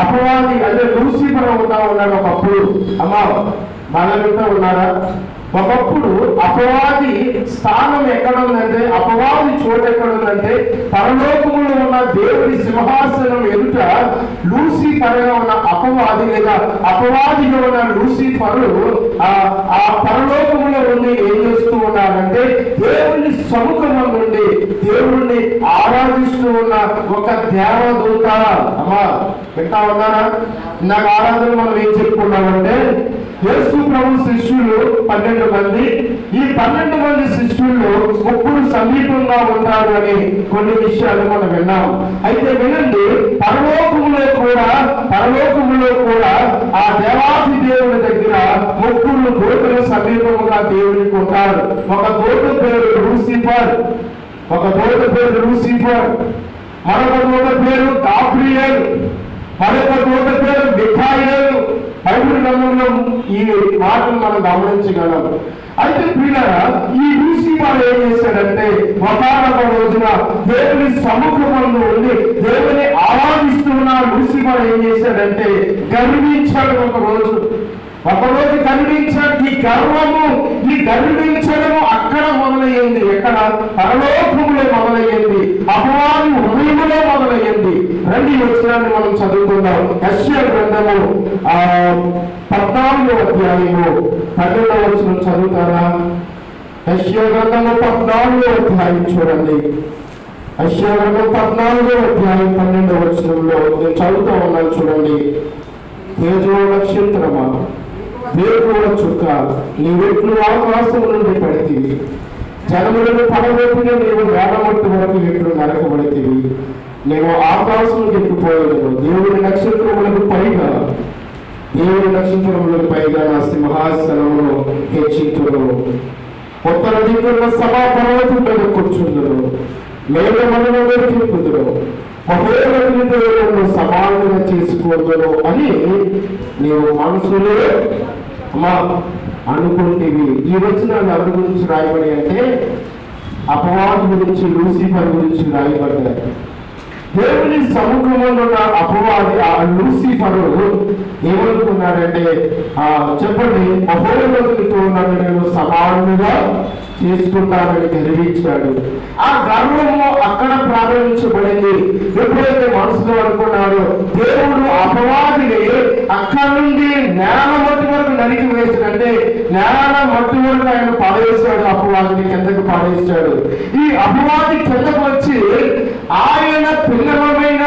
అపవాది అదే లూసిఫర్ అవుతా ఉన్నాడు ఒకప్పుడు. అమ్మ మన ఉన్నారా? ఒకప్పుడు అపవాది స్థానం ఎక్కడ ఉందంటే అపవాది చోటు ఎక్కడ ఉందంటే పరలోకములో ఉన్న దేవుడి సింహాసనం ఎదుట లూసిఫర్గా ఉన్న అపవాది లేదా అపవాదిగా ఉన్న లూసిఫరు ఆ ఆ పరలోకములో ఉండి ఏం చేస్తూ ఉన్నాడంటే దేవుని సముఖం నుండి దేవుణ్ణి ఆరాధిస్తూ ఉన్న ఒక దేవదూత అమ్మా వింటా ఉన్నారా? నాకు ఆరాధన మనం ఏం చెప్పుకున్నామంటే యేసు ప్రభు శిష్యులు పన్నెండు మంది. ఈ పన్నెండు మంది శిష్యుల్లో ముగ్గురు సమీపంగా ఉంటారు అని కొన్ని విషయాలు మనం విన్నాం. అయితే వినండి పరలోకములో కూడా పరలోకములో కూడా ఆ దేవాది దేవుని దగ్గర ముగ్గురు దూతలు సమీపముగా దేవునికి ఉంటారు ఒక దూత పేరు లూసిఫర్ ఒక దూత పేరు లూసిఫర్ మరొక దూత పేరు కాప్రియల్ మరొక దూత పేరు మిఖాయిల్ బైబిల్ గ్రంథంలో ఈ మాటలు మనం గమనించగలం. అయితే ప్రియులారా ఈ లూసిఫర్ ఏం చేశాడంటే ఒకనొక రోజున దేవుని సముఖమందు ఉండి దేవుని ఆరాధిస్తున్న లూసిఫర్ ఏం చేశాడంటే గర్వించాడు ఒక రోజు. ఒకరోజు గర్వించాడు ఈ గర్వము ఈ గర్వించడము అక్కడ మొదలయ్యింది. ఎక్కడ? పరలోకములో మొదలయ్యింది. అపవాది హృదయములో రండి ఈ వచనాన్ని మనం చదువుకుందాం. యశ్య గ్రంథము ఆ పద్నాలుగో అధ్యాయము. పన్నెండవ వచనం చదువుతారా? యశ్య గ్రంథము పద్నాలుగో అధ్యాయం చూడండి. యశ్య గ్రంథం పద్నాలుగో అధ్యాయం పన్నెండవ వచనంలో నేను చదువుతా ఉన్నాను చూడండి. తేజో నక్షత్రమా? దేవుడు చుక్క నీ వెట్లు ఆకాశం నుండి పడితివి. జనములను పడగొట్టిన నీవు వేడమట్టు వరకు ఎట్లు నరకబడితివి. నేను ఆకాశం ఎక్కిపోయాను దేవుడి నక్షత్రములకు పైగా దేవుడి నక్షత్రములకు పైగా నా సింహాసనమును హెచ్చించును ఉత్తర దిక్కున్న సభా పర్వతం మీద కూర్చుందును. మేఘమలను వెతికింపుదును మహోన్నతుని దేవుడు సమానంగా చేసుకోవద్దును అని నీవు మనసులో అమ్మా అనుకుంటేవి. ఈ వచ్చిన ఎవరి గురించి రాయబడి అంటే అపవాది గురించి లూసిఫర్ గురించి రాయబడ్డారు. దేవుని సముఖంలో ఉన్న అపవాది ఆ లూసిఫరు ఏమనుకున్నాడంటే ఆ చెప్పండి మహోన్నతులతో నన్ను నేను సమానుగా తీసుకుంటానని గర్వించాడు ఆ గర్వము అక్కడ ప్రారంభించబడింది. ఎప్పుడైతే మనసులో అనుకున్నాడో దేవుడు అపవాదిని అక్కడి నుండి జ్ఞాన మట్టి వరకు నరికి వేసినంటే జ్ఞాన మట్టి వరకు ఆయన పడేశాడు అపవాదిని కిందకు పడేశాడు ఈ అపవాది కిందకు వచ్చి ఆయన పిల్లలమైన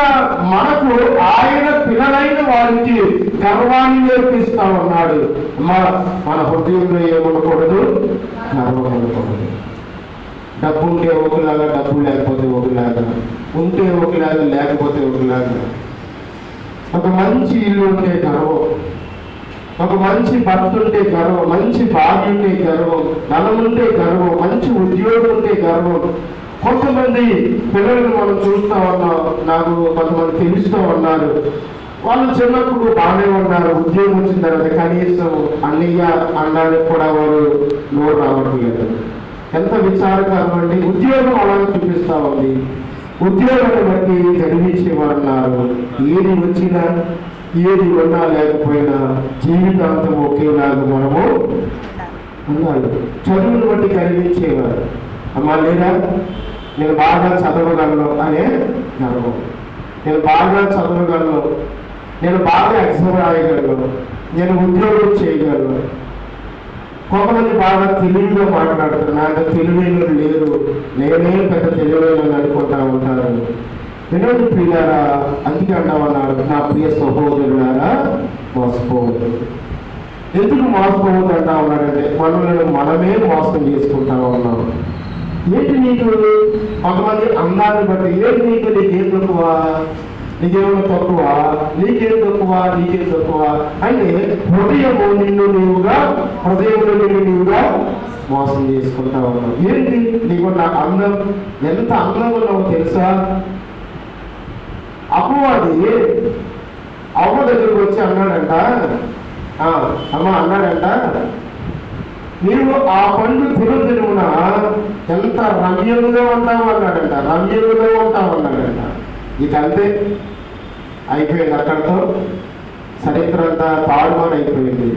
మనకు ఆయన పిల్లలైన వారికి గర్వాన్ని నేర్పిస్తా ఉన్నాడు. మన మన హృదయంలో ఏమనకూడదు గర్వం ఉండకూడదు. డబ్బు ఉంటే ఒకలాగా డబ్బు లేకపోతే ఒకలాగా. ఉంటే ఒకలాగా లేకపోతే ఒకలాగా. ఒక మంచి ఇల్లు ఉంటే గర్వం. ఒక మంచి భర్త ఉంటే గర్వం. మంచి భార్య ఉంటే గర్వం. ధనం ఉంటే గర్వం. మంచి ఉద్యోగం ఉంటే గర్వం. కొంతమంది పిల్లలను మనం చూస్తూ ఉన్నాం. నాకు కొంతమంది తెలుస్తూ ఉన్నారు. వాళ్ళు చిన్నప్పుడు బాగానే ఉన్నారు. ఉద్యోగం వచ్చిన తర్వాత కనీసం అన్నయ్య అన్నానికి కూడా వారు నోరు రావట్లేదు. ఎంత విచారకరం అండి ఉద్యోగం అలాగే చూపిస్తా ఉంది. ఉద్యోగాన్ని బట్టి గర్వించేవారు ఉన్నారు ఏది వచ్చినా ఏది ఉన్నా లేకపోయినా జీవితాంతం ఒకేలాగా మనము ఉన్నారు చదువును బట్టి కనిపించేవారు అమ్మా లేదా నేను బాగా చదవగలను అనే గర్వం నేను బాగా చదవగలను నేను బాగా ఎగ్జామ్ రాయగలను. నేను ఉద్యోగం చేయగలను. కొంతమంది బాగా తెలివిగా మాట్లాడుతారు నాకు తెలివైన లేరు నేనే పెద్ద తెలివైన అనుకుంటా ఉంటారు వినోద ప్రియారా అందుకే అంటామన్నాడు నా ప్రియ సహోదరులారా మోసపోవద్దు. ఎందుకు మోసపోవద్దు అంటా ఉన్నాడంటే మనల్ని మనమే మోసం చేసుకుంటా ఉన్నాం. ఏంటి నీకు కొంతమంది అందాన్ని బట్టి ఏంటి నీకు నీకు ఏం నీకేమైనా తక్కువ? నీకేం తక్కువ? నీకేం తక్కువ? అంటే హృదయము నిన్ను నీవుగా హృదయంలో నిన్ను నీవుగా మోసం చేసుకుంటా ఉన్నావు. ఏంటి? నీకు నా అందం ఎంత అందం ఉన్నావు తెలుసా? అపవాది అమ్మ దగ్గరకు వచ్చి అన్నాడంట. ఆ, అమ్మ అన్నాడంట నీవు ఆ పండు తిరుదిరుమున ఎంత రమ్యముగా ఉంటావు? అన్నాడంట. రమ్యముగా ఉంటావు అన్నాడంట. ఇక అంతే అయిపోయింది అక్కడితో చరిత్ర అంతా తారుమారు అయిపోయింది.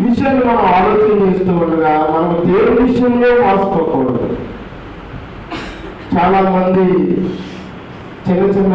విషయాన్ని మనం ఆలోచన చేస్తూ ఉండగా మనం దేవుడి విషయంలో మార్చుకోకూడదు. చాలా మంది చిన్న చిన్న